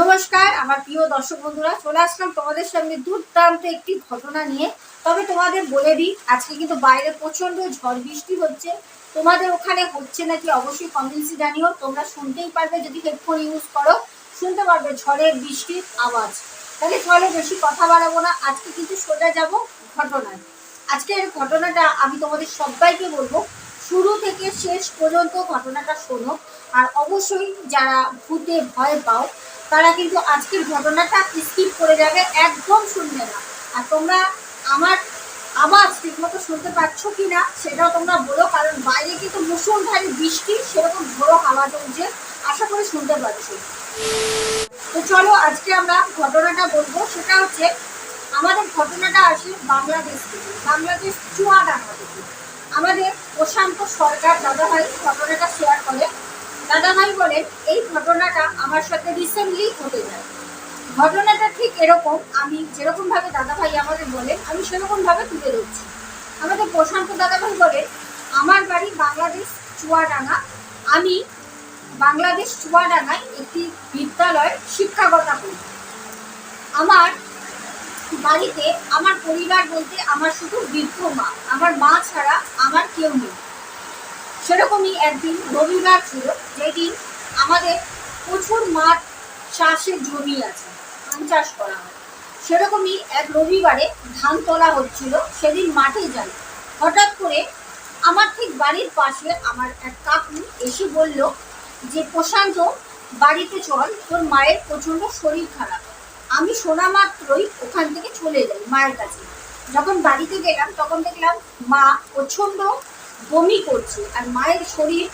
নমস্কার, আমার প্রিয় দর্শক বন্ধুরা, চলে আসলাম তোমাদের সামনে দুর্দান্ত একটি ঘটনা নিয়ে। তবে তোমাদের বলে দিই, আজকে কিন্তু বাইরে প্রচণ্ড ঝড় বৃষ্টি হচ্ছে। তোমাদের ওখানে হচ্ছে নাকি অবশ্যই কমেন্টসে জানিও। তোমরা শুনতেই পারবে, যদি হেডফোন ইউজ করো, শুনতে পারবে ঝড়ের বৃষ্টির আওয়াজ। তাহলে চলো বেশি কথা বাড়াবো না। আজকে কিন্তু সোজা যাব ঘটনায়। আজকের ঘটনাটা আমি তোমাদের সবাইকে বলব, শুরু থেকে শেষ পর্যন্ত ঘটনাটা শোনো। আর অবশ্যই যারা ভূতে ভয় পাও তারা কিন্তু আজকের ঘটনাটা স্কিপ করে যাবে একদম শুনবে না। আর তোমরা আমার আওয়াজ ঠিকমতো শুনতে পাচ্ছ কি না সেটাও তোমরা বলো, কারণ বাইরে কিন্তু মুসুলধারে বৃষ্টি, সেরকম ঝোড়ো হাওয়া চলছে। আশা করি শুনতে পাচ্ছ তো চলো আজকে আমরা ঘটনাটা বলব, সেটা হচ্ছে আমাদের ঘটনাটা আসে বাংলাদেশ থেকে। বাংলাদেশ চুয়াডাঙ্গা থেকে। আমাদের প্রশান্ত সরকার দাদা দাদাভাই ঘটনাটা শেয়ার করে। দাদাভাই বলেন, এই ঘটনাটা আমার সাথে রিসেন্টলি ঘটে যায়। ঘটনাটা ঠিক এরকম, আমি যেরকম ভাবে দাদাভাই আমাদের বলেন, আমি সেরকম ভাবে তুলে ধরছি। আমাদের প্রশান্ত দাদাভাই বলেন, আমার বাড়ি বাংলাদেশ চুয়াডাঙ্গা। আমি বাংলাদেশ চুয়াডাঙ্গায় একটি বিদ্যালয় শিক্ষকতা করি। আমার বাড়িতে আমার পরিবার বলতে আমার শুধু বৃদ্ধ মা। আমার মা ছাড়া আমার কেউ নেই। সেরকমই একদিন রবিবার ছিল, যেদিন আমাদের প্রচুর মাঠ চাষের জমি আছে, ধান চাষ করা হয়। সেরকমই এক রবিবারে ধান তোলা হচ্ছিল, সেদিন মাঠে যাই। হঠাৎ করে আমার ঠিক বাড়ির পাশে আমার এক কাকু এসে বলল যে, প্রশান্ত, বাড়িতে চল, তোর মায়ের প্রচণ্ড শরীর খারাপ। আমি শোনা মাত্রই ওখান থেকে চলে যাই মায়ের কাছে। যখন বাড়িতে গেলাম, তখন দেখলাম মা প্রচণ্ড বমি করছে আর মায়ের শরীর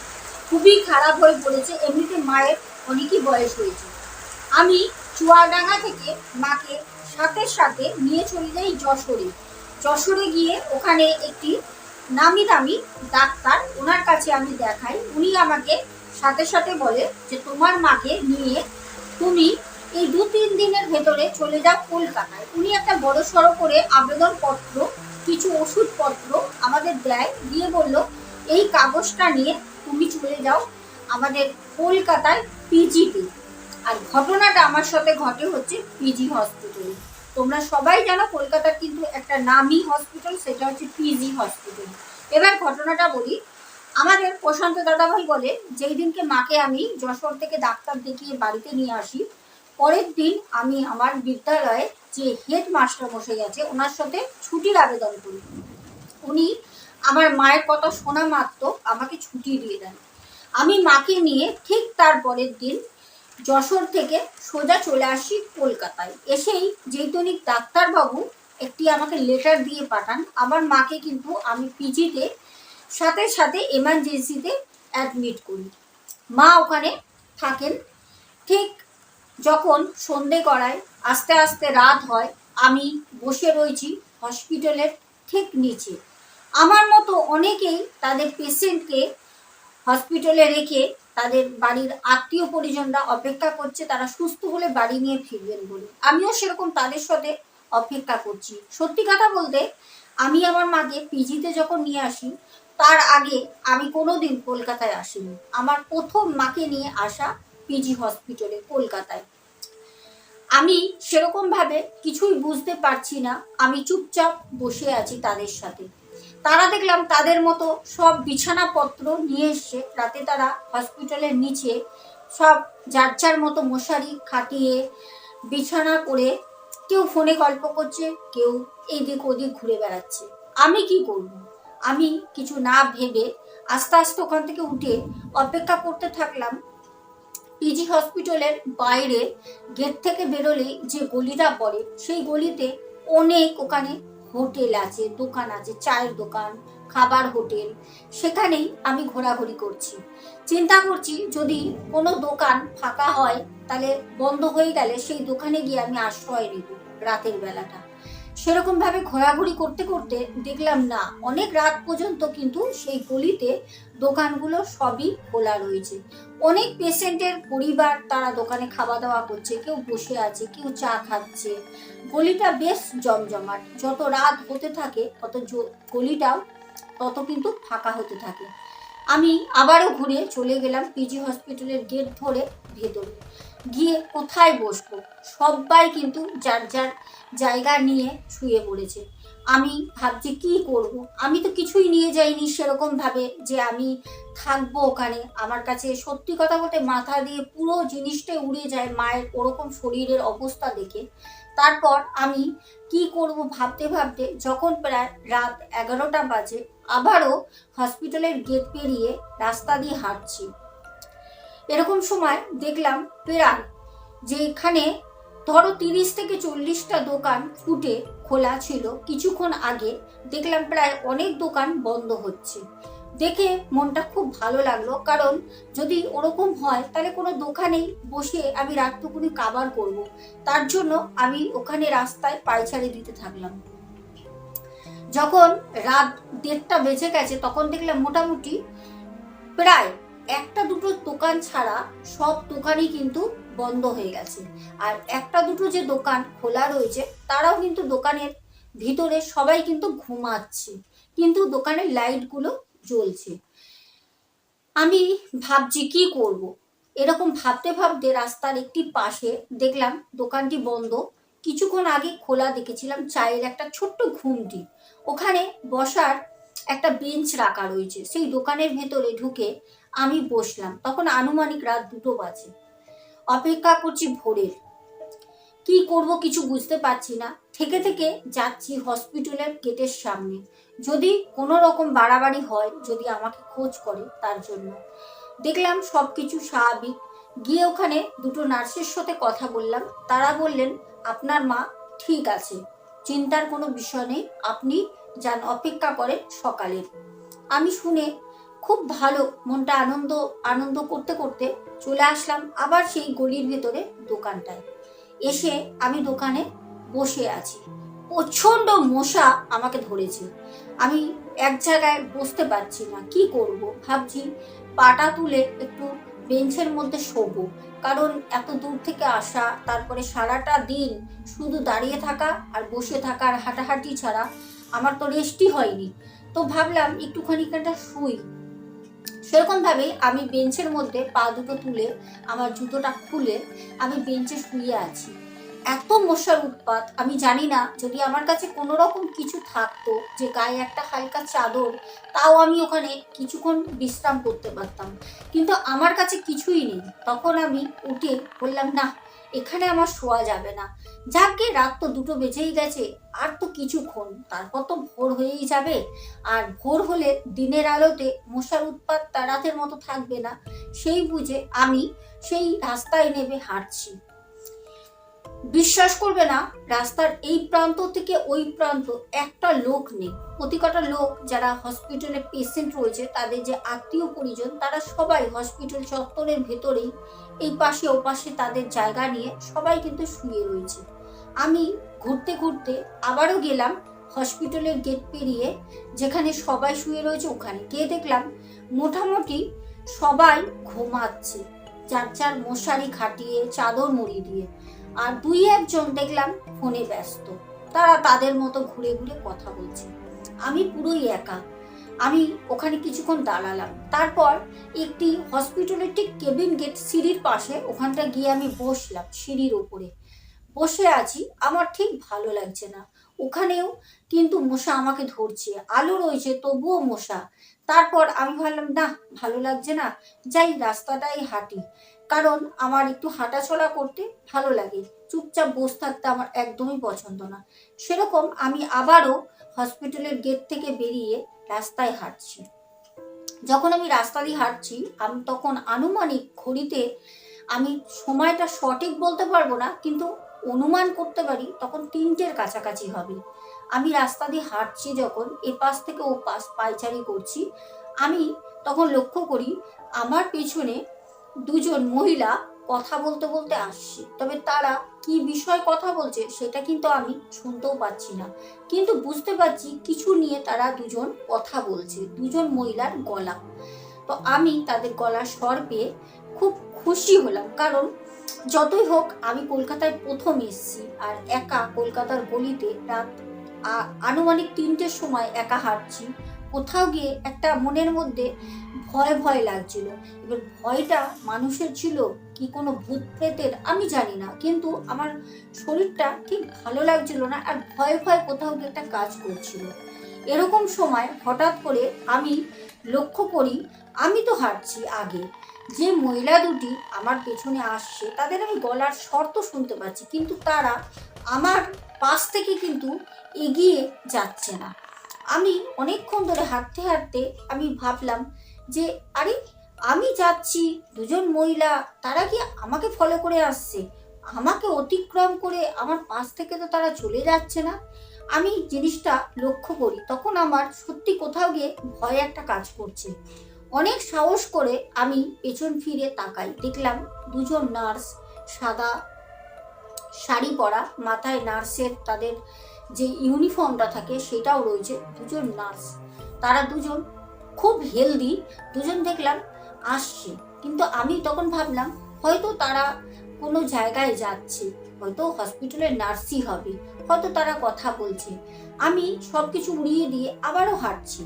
খুবই খারাপ হয়ে পড়েছে, এমনিতে মায়ের অনেকই বয়স হয়েছে। আমি চুয়াডাঙ্গা থেকে মাকে সাথে সাথে নিয়ে চলে যাই যশোরে। যশোরে গিয়ে ওখানে একটি নামি দামি ডাক্তার ওনার কাছে আমি দেখাই। উনি আমাকে সাথে সাথে বলে যে, তোমার মাকে নিয়ে তুমি এই দু তিন দিনের ভেতরে চলে যাও কলকাতায়। উনি একটা বড় সড়ো করে আবেদনপত্র কিছু ওষুধপত্র আমাদের দেয়। দিয়ে বলল, এই কাগজটা নিয়ে তুমি চলে যাও আমাদের কলকাতায় পিজিতে আর ঘটনাটা আমার সাথে ঘটে হচ্ছে পিজি হসপিটালে তোমরা সবাই জানো কলকাতার কিন্তু একটা নামি হসপিটাল সেটা হচ্ছে পিজি হসপিটাল এবার ঘটনাটা বলি। আমাদের প্রশান্ত দাদাভাই বলে, যেই দিনকে মাকে আমি যশোর থেকে ডাক্তার দেখিয়ে বাড়িতে নিয়ে আসি, পরের দিন আমি আমার বিদ্যালয়ে যে হেড মাস্টার বসে গেছে ওনার সাথে ছুটির আবেদন করি। উনি আমার মায়ের কথা শোনা মাত্র আমাকে ছুটি দিয়ে দেন। আমি মাকে নিয়ে ঠিক তার পরের দিন যশোর থেকে সোজা চলে আসি কলকাতায়। এসেই যেইটনিক ডাক্তারবাবু একটি আমাকে লেটার দিয়ে পাঠান। আমার মাকে কিন্তু আমি পিজিতে সাথে সাথে এমার্জেন্সিতে অ্যাডমিট করি। মা ওখানে থাকেন। ঠিক যখন সন্ধে করায় আস্তে আস্তে রাত হয়, আমি বসে রয়েছি হসপিটালের ঠিক নিচে। আমার মতো অনেকেই তাদের পেশেন্টকে হসপিটালে রেখে তাদের বাড়ির আত্মীয় পরিজনরা অপেক্ষা করছে, তারা সুস্থ হলে বাড়ি নিয়ে ফিরবেন বলে। আমিও সেরকম তাদের সাথে অপেক্ষা করছি। সত্যি কথা বলতে, আমি আমার মাকে পিজিতে যখন নিয়ে আসি, তার আগে আমি কোনোদিন কলকাতায় আসিনি। আমার প্রথম মাকে নিয়ে আসা পিজি হসপিটালে কলকাতায়। আমি সেরকম ভাবে কিছুই বুঝতে পারছি না। আমি চুপচাপ বসে আছি তাদের সাথে। তারা দেখলাম তাদের মতো সব বিছানাপত্র নিয়ে এসছে রাতে তারা হসপিটালের নিচে সব যার যার মতো মশারি খাটিয়ে বিছানা করে কেউ ফোনে গল্প করছে, কেউ এইদিক ওদিক ঘুরে বেড়াচ্ছে। আমি কি করব? আমি কিছু না ভেবে আস্তে আস্তে ওখান থেকে উঠে অপেক্ষা করতে থাকলাম পিজি হসপিটালের বাইরে গেট থেকে বেরোলেই যে গলিটা পড়ে, সেই গলিতে অনেক ওখানে হোটেল আছে, দোকান আছে, চায়ের দোকান, খাবার হোটেল। সেখানেই আমি ঘোরাঘুরি করছি। চিন্তা করছি যদি কোনো দোকান ফাঁকা হয়, তাহলে বন্ধ হয়ে গেলে সেই দোকানে গিয়ে আমি আশ্রয় নেব রাতের বেলাটা। সেরকম ভাবে ঘোরাঘুরি করতে করতে দেখলাম না, অনেক রাত পর্যন্ত কিন্তু সেই গলিতে দোকানগুলো সবই খোলা রয়েছে। অনেক পেশেন্টের পরিবার তারা দোকানে খাওয়া দাওয়া করছে, কেউ বসে আছে, কেউ চা খাচ্ছে। গলিটা বেশ জমজমাট, যত রাত হতে থাকে, তত গলিটাও তত কিন্তু ফাঁকা হতে থাকে। আমি আবারও ঘুরে চলে গেলাম পিজি হসপিটালের গেট ধরে ভেতরে। গিয়ে কোথায় বসবো? সবাই কিন্তু যার যার জায়গা নিয়ে শুয়ে পড়েছে। আমি ভাবছি কি করব? আমি তো কিছুই নিয়ে যাইনি সেরকম ভাবে যে আমি থাকব ওখানে। আমার কাছে সত্যি কথা বলতে মাথা দিয়ে পুরো জিনিসটাই উড়ে যায় মায়ের ওরকম শরীরের অবস্থা দেখে। তারপর আমি কি করব ভাবতে ভাবতে যখন প্রায় রাত এগারোটা বাজে, আবারও হসপিটালের গেট পেরিয়ে রাস্তা দিয়ে হাঁটছি। এরকম সময় দেখলাম প্রায় যে এখানে ধরো তিরিশ থেকে চল্লিশটা দোকান ফুটে খোলা ছিল। কিছুক্ষণ আগে দেখলাম প্রায় অনেক দোকান বন্ধ হচ্ছে। দেখে মনটা খুব ভালো লাগল, কারণ যদি ওরকম হয় তাহলে কোনো দোকানেই বসে আমি রাতটুকুনি কাবার করব। তার জন্য আমি ওখানে রাস্তায় পায়চারি দিতে থাকলাম। যখন রাত দেড়টা বেজে গেছে, তখন দেখলাম মোটামুটি প্রায় একটা দুটো দোকান ছাড়া সব দোকানই কিন্তু বন্ধ হয়ে গেছে। আর একটা দুটো যে দোকান খোলা রয়েছে, তারাও কিন্তু দোকানের ভিতরে সবাই কিন্তু ঘুমাচ্ছে, কিন্তু দোকানের লাইটগুলো জ্বলছে। আমি ভাবছি কি করব। এরকম ভাবতে ভাবতে রাস্তার একটি পাশে দেখলাম দোকানটি বন্ধ। কিছুক্ষণ আগে খোলা দেখেছিলাম চায়ের একটা ছোট্ট ঘুমটি। ওখানে বসার একটা বেঞ্চ রাখা রয়েছে। সেই দোকানের ভেতরে ঢুকে আমি বসলাম। তখন আনুমানিক রাত দুটো বাজে। অপেক্ষা করছি ভোরের। কি করব কিছু বুঝতে পারছি না। থেকে থেকে যাচ্ছি হসপিটালের গেটের সামনে। যদি কোনো রকম বাড়াবাড়ি হয়, যদি আমাকে খোঁজ করে তার জন্য। দেখলাম সব কিছু স্বাভাবিক। গিয়ে ওখানে দুটো নার্সের সাথে কথা বললাম। তারা বললেন, আপনার মা ঠিক আছে। চিন্তার কোনো বিষয় নেই। আপনি যান, অপেক্ষা করেন সকালের। আমি শুনে খুব ভালো মনটা আনন্দ আনন্দ করতে করতে চলে আসলাম আবার সেই গলির ভেতরে দোকানটায়। এসে আমি দোকানে বসে আছি। প্রচণ্ড মশা আমাকে ধরেছে। আমি এক জায়গায় বসতে পারছি না, কি করব? ভাবছি পাটা তুলে একটু বেঞ্চের মধ্যে শোবো। কারণ এত দূর থেকে আসা, তারপরে সারাটা দিন শুধু দাঁড়িয়ে থাকা আর বসে থাকা আর হাঁটাহাঁটি ছাড়া আমার তো রেস্টই হয়নি। তো ভাবলাম একটুখানি একটা শুই। সেরকম ভাবে আমি বেঞ্চের মধ্যে পা দুটো তুলে, আমার জুতোটা খুলে আমি বেঞ্চে শুয়ে আছি। এত মশার উৎপাত, আমি জানি না যদি আমার কাছে কোনো রকম কিছু থাকতো যে গায়ে একটা হালকা চাদর, তাও আমি ওখানে কিছুক্ষণ বিশ্রাম করতে পারতাম। কিন্তু আমার কাছে কিছুই নেই। তখন আমি উঠে বললাম, না এখানে আমার শোয়া যাবে না। যাকে রাত তো দুটো বেজেই গেছে, আর তো কিছুক্ষণ। তারপর তো ভোর হয়েই যাবে। আর ভোর হলে দিনের আলোতে মশার উৎপাত তা রাতের মতো থাকবে না। সেই বুঝে আমি সেই রাস্তায় নেমে হাঁটছি। বিশ্বাস করবে না, রাস্তার এই প্রান্ত থেকে ওই প্রান্ত, একটা লোক নেই। প্রতিকটা লোক যারা হসপিটালে পেশেন্ট রয়েছে, তাদের যে আত্মীয় পরিজন, তারা সবাই হসপিটাল চত্বরের ভেতরেই, এই পাশে ও পাশে তাদের জায়গা নিয়ে সবাই কিন্তু শুয়ে রয়েছে। আমি ঘুরতে ঘুরতে আবারও গেলাম হসপিটালের গেট পেরিয়ে, যেখানে সবাই শুয়ে রয়েছে ওখানে। গিয়ে দেখলাম মোটামুটি সবাই ঘুমাচ্ছে, যার যার মশারি খাটিয়ে, চাদর মুড়ি দিয়ে। আর দুই একজন দেখলাম ফোনে ব্যস্ত। তারা তাদের মতো ঘুরে ঘুরে কথা বলছে। আমি পুরোই একা। আমি ওখানে কিছুক্ষণ দাঁড়ালাম। তারপর একটি হসপিটালের ঠিক কেবিন গেট সিঁড়ির পাশে ওখানটা গিয়ে আমি বসলাম সিঁড়ির ওপরে। বসে আছি, আমার ঠিক ভালো লাগছে না। ওখানেও কিন্তু মশা আমাকে ধরছে, আলো রয়েছে, তবুও মশা। তারপর আমি ভাবলাম, না, ভালো লাগছে না। যাই, রাস্তাটাই হাঁটি। কারণ আমার একটু হাঁটাচলা করতে ভালো লাগে। চুপচাপ বসে থাকতে আমার একদমই পছন্দ না। সেরকম আমি আবারও হসপিটালের গেট থেকে বেরিয়ে রাস্তায় হাঁটছি। যখন আমি রাস্তা দিয়ে হাঁটছি, আমি, তখন আনুমানিক ঘড়িতে আমি সময়টা সঠিক বলতে পারব না, কিন্তু অনুমান করতে পারি তখন তিনটের কাছাকাছি হবে। আমি রাস্তা দিয়ে হাঁটছি যখন এ পাশ থেকে ও পাশ পায়চারি করছি। আমি তখন লক্ষ্য করি, আমার পেছনে দুজন মহিলা কথা বলতে বলতে আসছে। তবে তারা কি বিষয় কথা বলছে সেটা কিন্তু আমি শুনতেও পাচ্ছি না। কিন্তু বুঝতে পারছি কিছু নিয়ে তারা দুজন কথা বলছে, দুজন মহিলার গলা। তো আমি তাদের গলার স্বর পেয়ে খুব খুশি হলাম। কারণ যতই হোক, আমি কলকাতায় প্রথম এসেছি আর একা কলকাতার গলিতে রাত আনুমানিক তিনটের সময় একা হাঁটছি। কোথাও গিয়ে একটা মনের মধ্যে ভয় ভয় লাগছিল। এবার ভয়টা মানুষের ছিল কি কোনো ভূত প্রেতের, আমি জানি না। কিন্তু আমার শরীরটা ঠিক ভালো লাগছিল না আর ভয় ভয় কোথাও একটা কাজ করছিল। এরকম সময় হঠাৎ করে আমি লক্ষ্য করি, আমি তো হাঁটছি আগে। যে মহিলা দুটি আমার পেছনে আসছে, তাদের আমি গলার শর্ত শুনতে পাচ্ছি, কিন্তু তারা আমার পাশ থেকে কিন্তু এগিয়ে যাচ্ছে না। আমি অনেকক্ষণ ধরে হাঁটতে হাঁটতে আমি ভাবলাম যে, আরে, আমি যাচ্ছি, দুজন মহিলা, তারা কি আমাকে ফলো করে আসছে? আমাকে অতিক্রম করে আমার পাশ থেকে তো তারা চলে যাচ্ছে না? আমি জিনিসটা লক্ষ্য করি, তখন আমার সত্যি কোথাও গিয়ে ভয় একটা কাজ করছে। অনেক সাহস করে আমি পেছন ফিরে তাকাই। দেখলাম দুজন নার্স, সাদা শাড়ি পরা, মাথায় নার্সের তাদের যে ইউনিফর্মটা থাকে সেটাও রয়েছে, দুজন নার্স। তারা দুজন খুব হেলদি দুজন দেখলাম, আসছে। কিন্তু আমি তখন ভাবলাম, হয়তো তারা কোনো জায়গায় যাচ্ছে, হয়তো হসপিটালের নার্সই হবে, হয়তো তারা কথা বলছে। আমি সব কিছু উড়িয়ে দিয়ে আবারও হাঁটছি।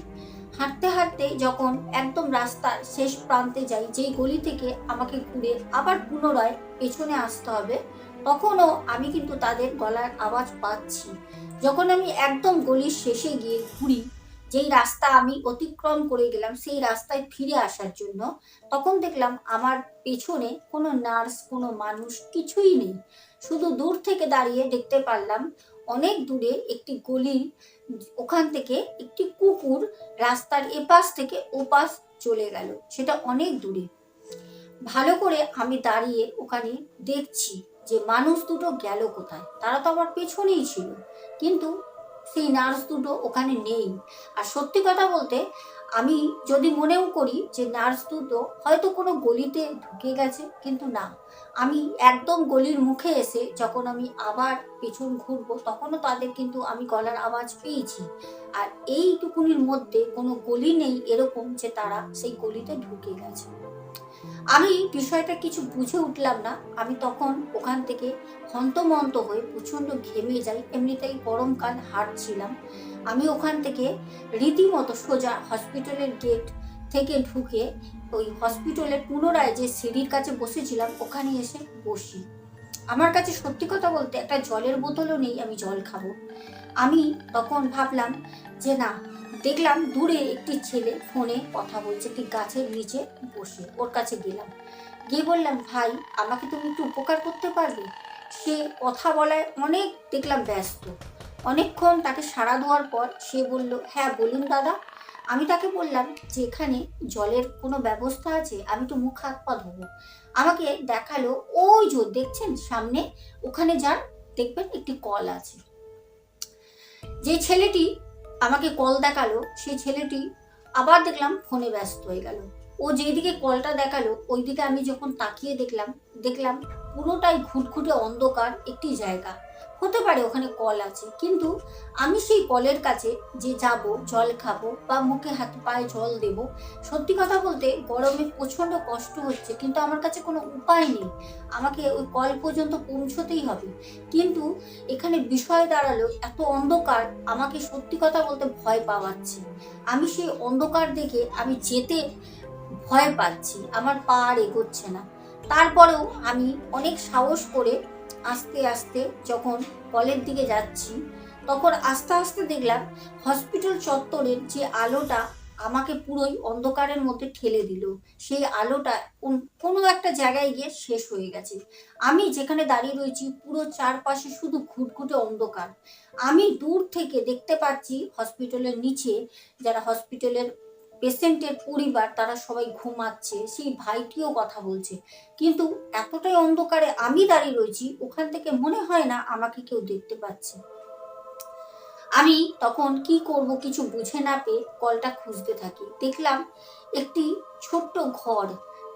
হাঁটতে হাঁটতে যখন একদম রাস্তার শেষ প্রান্তে যাই, যেই গলি থেকে আমাকে ঘুরে আবার পুনরায় পেছনে আসতে হবে, তখনও আমি কিন্তু তাদের গলার আওয়াজ পাচ্ছি। যখন আমি একদম গলির শেষে গিয়ে ঘুরি যেই রাস্তা আমি অতিক্রম করে গেলাম, সেই রাস্তায় ফিরে আসার জন্য, তখন দেখলাম আমার পেছনে কোনো নার্স, কোনো মানুষ কিছুই নেই। শুধু দূর থেকে দাঁড়িয়ে দেখতে পারলাম অনেক দূরে একটি গলি, ওখান থেকে একটি কুকুর রাস্তার এপাশ থেকে ওপাশ চলে গেল। সেটা অনেক দূরে। ভালো করে আমি দাঁড়িয়ে ওখানে দেখছি যে মানুষ দুটো গেল কোথায়। তারা তো আমার পেছনেই ছিল। কিন্তু সেই নার্স দুটো ওখানে নেই। আর সত্যি কথা বলতে, আমি যদি মনেও করি যে নার্স দুটো হয়তো কোনো গলিতে ঢুকে গেছে, কিন্তু না। আমি একদম গলির মুখে এসে যখন আমি আবার পেছন ঘুরবো, তখনও তাদের কিন্তু আমি গলার আওয়াজ পেয়েছি। আর এইটুকুনির মধ্যে কোনো গলি নেই এরকম যে তারা সেই গলিতে ঢুকে গেছে। আমি বিষয়টা কিছু বুঝে উঠলাম না। আমি তখন ওখান থেকে হন্তমন্ত হয়ে প্রচণ্ড ঘেমে যাই, এমনিতেই গরমকাল হাঁটছিলাম। আমি ওখান থেকে রীতিমতো সোজা হসপিটালের গেট থেকে ঢুকে ওই হসপিটালের পুনরায় যে সিঁড়ির কাছে বসেছিলাম, ওখানে এসে বসি। আমার কাছে সত্যি কথা বলতে একটা জলের বোতলও নেই, আমি জল খাব। আমি তখন ভাবলাম যে না দেখলাম দূরে একটি ছেলে ফোনে কথা বলছে একটি গাছের নিচে বসে। ওর কাছে গেলাম। গিয়ে বললাম, ভাই, আমাকে তুমি একটু উপকার করতে পারবে? সে কথা বলায় অনেক দেখলাম ব্যস্ত। অনেকক্ষণ তাকে সাড়া দেওয়ার পর সে বলল হ্যাঁ বলুন দাদা। আমি তাকে বললাম যে এখানে জলের কোনো ব্যবস্থা আছে, আমি তো মুখ হাত পা ধোবো। আমাকে দেখাল ওই যে, দেখছেন, সামনে, ওখানে যান, দেখবেন একটি কল আছে। যে ছেলেটি আমাকে কল দেখাল, সেই ছেলেটি আবার দেখলাম ফোনে ব্যস্ত হয়ে গেল। ও যেদিকে কলটা দেখাল ওই দিকে আমি যখন তাকিয়ে দেখলাম দেখলাম পুরোটাই ঘুটঘুটে অন্ধকার একটি জায়গা। হতে পারে ওখানে কল আছে। কিন্তু আমি সেই কলের কাছে যে যাব, জল খাব বা মুখে হাত পায়ে জল দেব, সত্যি কথা বলতে গরমে প্রচণ্ড কষ্ট হচ্ছে, কিন্তু আমার কাছে কোনো উপায় নেই। আমাকে ওই কল পর্যন্ত পৌঁছতেই হবে। কিন্তু এখানে বিষয় দাঁড়াল এত অন্ধকার, আমাকে সত্যি কথা বলতে ভয় পাওয়াচ্ছে। আমি সেই অন্ধকার দেখে আমি যেতে ভয় পাচ্ছি, আমার পা আর এগোচ্ছে না। তারপরেও আমি অনেক সাহস করে আস্তে আস্তে যখন কলের দিকে যাচ্ছি, তখন আস্তে আস্তে দেখলাম হসপিটাল চত্বরের যে আলোটা আমাকে পুরোই অন্ধকারের মধ্যে ঠেলে দিল। সেই আলোটা কোন- একটা জায়গায় গিয়ে শেষ হয়ে গেছে। আমি যেখানে দাঁড়িয়ে রয়েছি পুরো চারপাশে শুধু ঘুটঘুটে অন্ধকার। আমি দূর থেকে দেখতে পাচ্ছি হসপিটালের নিচে, যারা হসপিটালের পেশেন্টের পরিবার তারা সবাই ঘুমাচ্ছে, সেই ভাইটিও কথা বলছে। কিন্তু এতটাই অন্ধকারে আমি দাঁড়িয়ে রয়েছি, ওখান থেকে মনে হয় না আমাকে কেউ দেখতে পাচ্ছে। আমি তখন কি করব কিছু বুঝে না পেয়ে কলটা খুঁজতে থাকি। দেখলাম একটি ছোট্ট ঘর,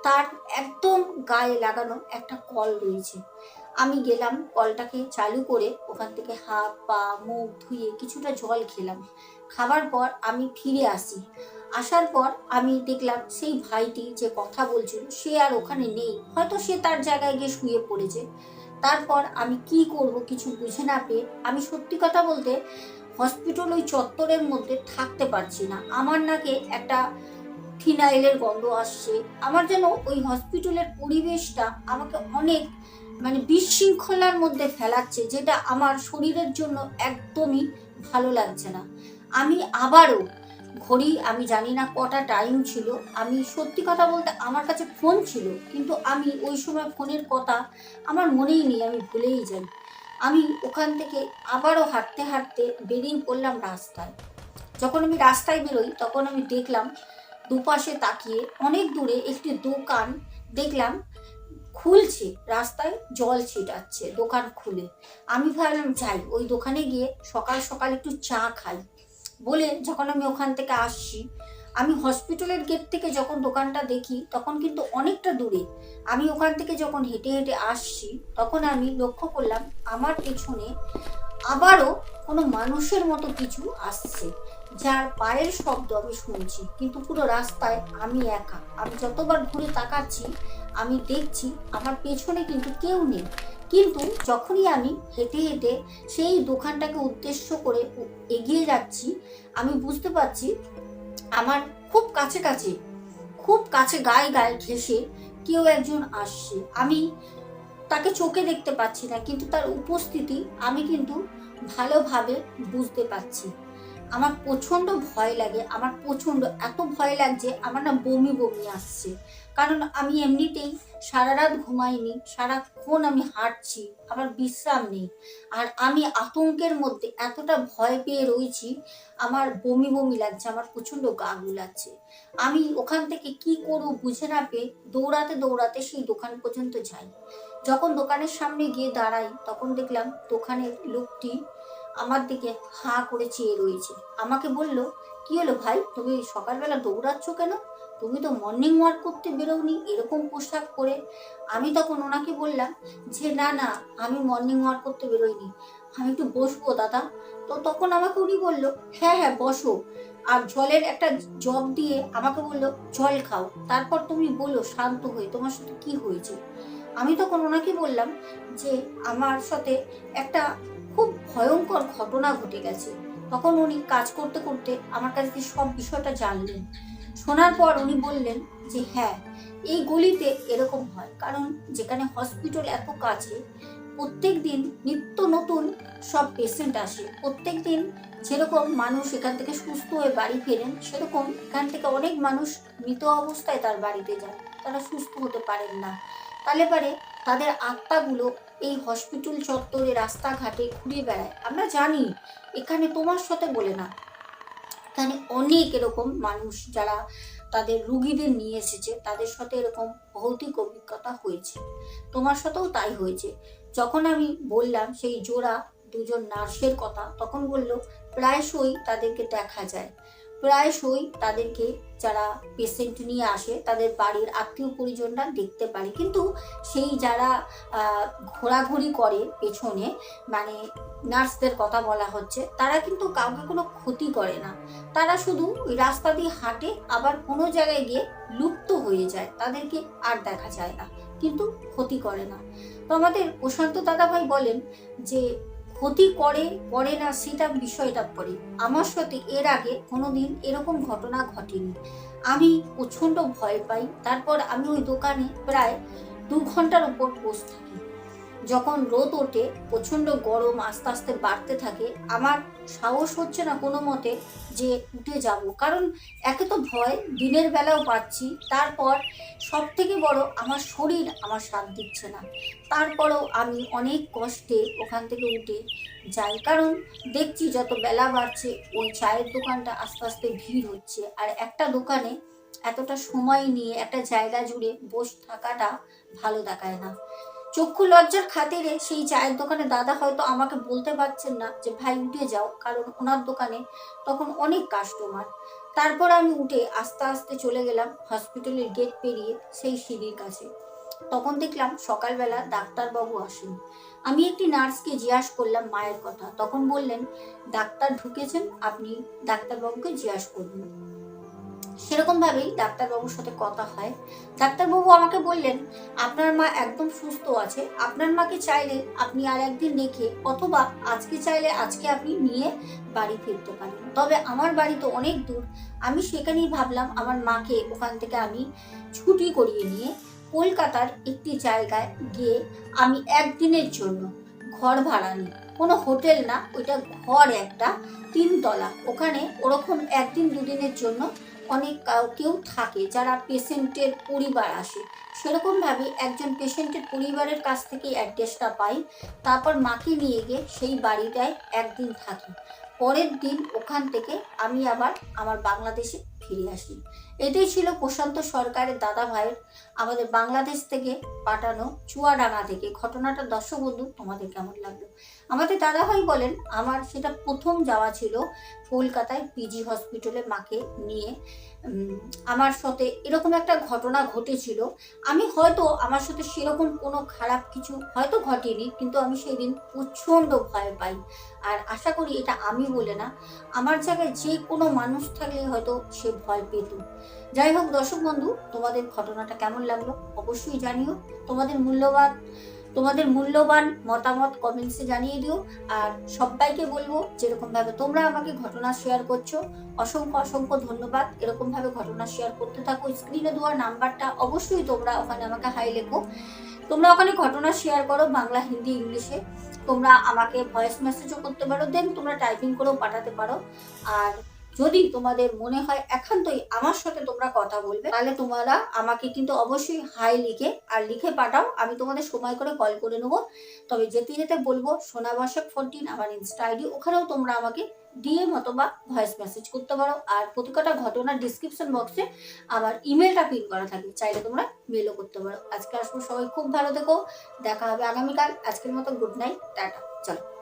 তার একদম গায়ে লাগানো একটা কল রয়েছে। আমি গেলাম, কলটাকে চালু করে ওখান থেকে হাত, পা, মুখ ধুয়ে কিছুটা জল খেলাম। খাবার পর আমি ফিরে আসি। আসার পর আমি দেখলাম সেই ভাইটি যে কথা বলছিল সে আর ওখানে নেই। হয়তো সে তার জায়গায় গিয়ে শুয়ে পড়েছে। তারপর আমি কি করব কিছু বুঝে না পেয়ে আমি সত্যি কথা বলতে হসপিটাল ওই চত্বরের মধ্যে থাকতে পারছি না। আমার নাকে একটা ফিনাইলের গন্ধ আসছে। আমার যেন ওই হসপিটালের পরিবেশটা আমাকে অনেক মানে বিশৃঙ্খলার মধ্যে ফেলাচ্ছে, যেটা আমার শরীরের জন্য একদমই ভালো লাগছে না। আমি আবারও ঘড়ি, আমি জানি না কটা টাইম ছিল, আমি সত্যি কথা বলতে আমার কাছে ফোন ছিল, কিন্তু আমি ওই সময় ফোনের কথা আমার মনেই নেই, আমি ভুলেই যাই। আমি ওখান থেকে আবারও হাঁটতে হাঁটতে বেরিয়ে পড়লাম রাস্তায়। যখন আমি রাস্তায় বেরোই, তখন আমি দেখলাম দুপাশে তাকিয়ে অনেক দূরে একটি দোকান দেখলাম খুলছে, রাস্তায় জল ছিটাচ্ছে দোকান খুলে। আমি ভাবলাম, যাই, ওই দোকানে গিয়ে সকাল সকাল একটু চা খাই। বলে যখন আমি ওখান থেকে আসছি, আমি হসপিটালের গেট থেকে যখন দোকানটা দেখি, তখন কিন্তু অনেকটা দূরে। আমি ওখান থেকে যখন হেঁটে হেঁটে আসছি, তখন আমি লক্ষ্য করলাম, আমার পেছনে আবারও কোনো মানুষের মতো কিছু আসছে, যার পায়ের শব্দ আমি শুনছি, কিন্তু পুরো রাস্তায় আমি একা। আমি যতবার ঘুরে তাকাচ্ছি, আমি দেখছি আমার পেছনে কিন্তু কেউ নেই। কিন্তু যখনই আমি হেঁটে হেঁটে সেই দোকানটাকে উদ্দেশ্য করে এগিয়ে যাচ্ছি, আমি বুঝতে পারছি আমার খুব কাছে কাছে, খুব কাছে গায়ে গায়ে ঘেসে কেউ একজন আসছে। আমি তাকে চোখে দেখতে পাচ্ছি না, কিন্তু তার উপস্থিতি আমি কিন্তু ভালোভাবে বুঝতে পারছি। আমার প্রচণ্ড ভয় লাগে, আমার প্রচণ্ড এত ভয় লাগছে, আমার না বমি বমি আসছে। কারণ আমি এমনিতেই সারা রাত ঘুমাইনি, সারাক্ষণ আমি হাঁটছি, আমার বিশ্রাম নেই। আর আমি আতঙ্কের মধ্যে এতটা ভয় পেয়ে রয়েছি, আমার বমি বমি লাগছে, আমার প্রচণ্ড গা গুলাচ্ছে। আমি ওখান থেকে কি করব বুঝে না পেয়ে দৌড়াতে দৌড়াতে সেই দোকান পর্যন্ত যাই। যখন দোকানের সামনে গিয়ে দাঁড়াই, তখন দেখলাম দোকানের লোকটি আমার দিকে হাঁ করে চেয়ে রয়েছে। আমাকে বলল, কি হলো ভাই? তুমি সকালবেলা দৌড়াচ্ছ কেন? তুমি তো মর্নিং ওয়াক করতে বেরোনি এরকম পোশাক পরে। আমি তখন ওনাকে বললাম যে, না না, আমি মর্নিং ওয়াক করতে বেরোইনি। আমি একটু বসবো দাদা। তো তখন আমাকে উনি বলল হ্যাঁ হ্যাঁ বসো। আর জলের একটা জগ দিয়ে আমাকে বলল, জল খাও। তারপর তুমি বলো, শান্ত হয়ে, তোমার সাথে কি হয়েছে? আমি তখন ওনাকে বললাম যে, আমার সাথে একটা ভয়ঙ্কর ঘটনা ঘটে গেছে। তখন উনি কাজ করতে করতে আমার কাছে থেকে সব বিষয়টা জানলেন। শোনার পর উনি বললেন যে হ্যাঁ এই গলিতে এরকম হয়। কারণ যেখানে হসপিটাল এত কাছে, প্রত্যেক দিন নিত্য নতুন সব পেশেন্ট আসে। প্রত্যেক দিন যেরকম মানুষ এখান থেকে সুস্থ হয়ে বাড়ি ফেরেন, সেরকম এখান থেকে অনেক মানুষ মৃত অবস্থায় তার বাড়িতে যায়। তারা সুস্থ হতে পারেন না। তাহলে পারে তাদের আত্মাগুলো এই হসপিটাল চত্বরে রাস্তাঘাটে ঘুরে বেড়ায়। আমরা জানি, এখানে তোমার সাথে বলে না। এখানে অনেক এরকম মানুষ যারা তাদের রুগীদের নিয়ে এসেছে, তাদের সাথে এরকম ভৌতিক অভিজ্ঞতা হয়েছে। তোমার সাথেও তাই হয়েছে। যখন আমি বললাম সেই জোড়া দুজন নার্সের কথা, তখন বলল, প্রায়শই তাদেরকে দেখা যায়। প্রায়শই তাদেরকে যারা পেশেন্ট নিয়ে আসে, তাদের বাড়ির আত্মীয় পরিজনরা দেখতে পারে। কিন্তু সেই যারা ঘোরাঘুরি করে পেছনে মানে নার্সদের কথা বলা হচ্ছে, তারা কিন্তু কাউকে কোনো ক্ষতি করে না। তারা শুধু ওই রাস্তা দিয়ে হাঁটে, আবার কোনো জায়গায় গিয়ে লুপ্ত হয়ে যায়, তাদেরকে আর দেখা যায় না, কিন্তু ক্ষতি করে না। তো আমাদের প্রশান্ত দাদাভাই বলেন যে ক্ষতি করে করে না সেটা বিষয়টা পরে আমার সাথে এর আগে কোনোদিন এরকম ঘটনা ঘটেনি। আমি প্রচণ্ড ভয় পাই। তারপর আমি ওই দোকানে প্রায় দু ঘণ্টার উপর বসে থাকি। যখন রোদ ওঠে, প্রচণ্ড গরম আস্তে আস্তে বাড়তে থাকে, আমার সাহস হচ্ছে না কোনো মতে যে উঠে যাব। কারণ একে তো ভয়, দিনের বেলাও পাচ্ছি, তারপর সব থেকে বড় আমার শরীর আমার সাথ দিচ্ছে না। তারপরেও আমি অনেক কষ্টে ওখান থেকে উঠে যাই, কারণ দেখছি যত বেলা বাড়ছে, ওই চায়ের দোকানটা আস্তে আস্তে ভিড় হচ্ছে। আর একটা দোকানে এতটা সময় নিয়ে, একটা জায়গা জুড়ে বসে থাকাটা ভালো দেখায় না। চক্ষু লজ্জার খাতিরে সেই চায়ের দোকানে দাদা হয়তো আমাকে বলতে পারছেন না যে, ভাই, উঠে যাও। কারণ ওনার দোকানে তখন অনেক কাস্টমার তারপর আমি উঠে আস্তে আস্তে চলে গেলাম হসপিটালের গেট পেরিয়ে সেই সিঁড়ির কাছে। তখন দেখলাম সকালবেলা ডাক্তারবাবু আসেন। আমি একটি নার্সকে জিজ্ঞাসা করলাম মায়ের কথা। তখন বললেন, ডাক্তার ঢুকেছেন, আপনি ডাক্তারবাবুকে জিজ্ঞাসা করবেন সেরকমভাবেই ডাক্তারবাবুর সাথে কথা হয়। ডাক্তারবাবু আমাকে বললেন, আপনার মা একদম সুস্থ আছে। আপনার মাকে চাইলে আপনি আর একদিন রেখে অথবা আজকে চাইলে আজকে আপনি নিয়ে বাড়ি ফিরতে পারেন। তবে আমার বাড়ি তো অনেক দূর। আমি সেখানেই ভাবলাম আমার মাকে ওখান থেকে আমি ছুটি করিয়ে নিয়ে কলকাতার একটি জায়গায় গিয়ে আমি একদিনের জন্য ঘর ভাড়া নিই। কোনো হোটেল না, ওইটা ঘর একটা, তিনতলা। ওখানে ওরকম একদিন দুদিনের জন্য অনেক কাউ- থাকে যারা পেশেন্টের পরিবার আসে। সেরকমভাবে একজন পেশেন্টের পরিবারের কাছ থেকে অ্যাড্রেসটা পাই, তারপর মাকে নিয়ে গিয়ে সেই বাড়িটায় একদিন থাকি। পরের দিন ওখান থেকে আমি আবার আমার বাংলাদেশে ফিরে আসি। এটাই ছিল প্রশান্ত সরকারের দাদা ভাইয়ের আমাদের বাংলাদেশ থেকে পাঠানো চুয়াডাঙ্গা থেকে। ঘটনাটা দর্শক বন্ধু, তোমাদের কেমন লাগল? আমাদের দাদা ভাই বলেন, আমার সেটা প্রথম যাওয়া ছিল কলকাতায় পিজি হসপিটালে মাকে নিয়ে। আমার সাথে এরকম একটা ঘটনা ঘটেছিল। আমি হয়তো আমার সাথে সেরকম কোনো খারাপ কিছু হয়তো ঘটেনি, কিন্তু আমি সেই দিন প্রচণ্ড ভয় পাই। আর আশা করি এটা আমি বলে না, আমার জায়গায় যে কোনো মানুষ থাকলে হয়তো সে ভয় পেত। যাই হোক দর্শক বন্ধু, তোমাদের ঘটনাটা কেমন লাগল অবশ্যই জানিও। তোমাদের মূল্যবান তোমাদের মূল্যবান মতামত কমেন্টসে জানিয়ে দিও। আর সবাইকে বলব যেরকম ভাবে তোমরা আমাকে ঘটনা শেয়ার করছ, অসংখ্য অসংখ্য ধন্যবাদ। এরকম ভাবে ঘটনা শেয়ার করতে থাকো স্ক্রিনে দেওয়ার নাম্বারটা অবশ্যই তোমরা ওখানে আমাকে হাই লেখো। তোমরা ওখানে ঘটনা শেয়ার করো বাংলা, হিন্দি, ইংলিশে। তোমরা আমাকে ভয়েস মেসেজও করতে পারো দেন তোমরা টাইপিং করেও পাঠাতে পারো। আর যদি তোমাদের মনে হয় একান্তই আমার সাথে তোমরা কথা বলবে, তাহলে তোমরা আমাকে কিন্তু অবশ্যই হাই লিখে আর লিখে পাঠাও, আমি তোমাদের সময় করে কল করে নেব। তবে যেতে যেতে বলব, সোনা সোনাবাসক ফোরটিন আমার ইনস্টা আইডি ওখানেও তোমরা আমাকে ডিএম অথবা ভয়েস মেসেজ করতে পারো। আর প্রতিটা ঘটনার ডিসক্রিপশন বক্সে আমার ইমেলটা পিন করা থাকে চাইলে তোমরা মেলও করতে পারো। আজকে আসব সবাই, খুব ভালো থেকো, দেখা হবে আগামীকাল। আজকের মতো গুড নাইট টাটা, চলো।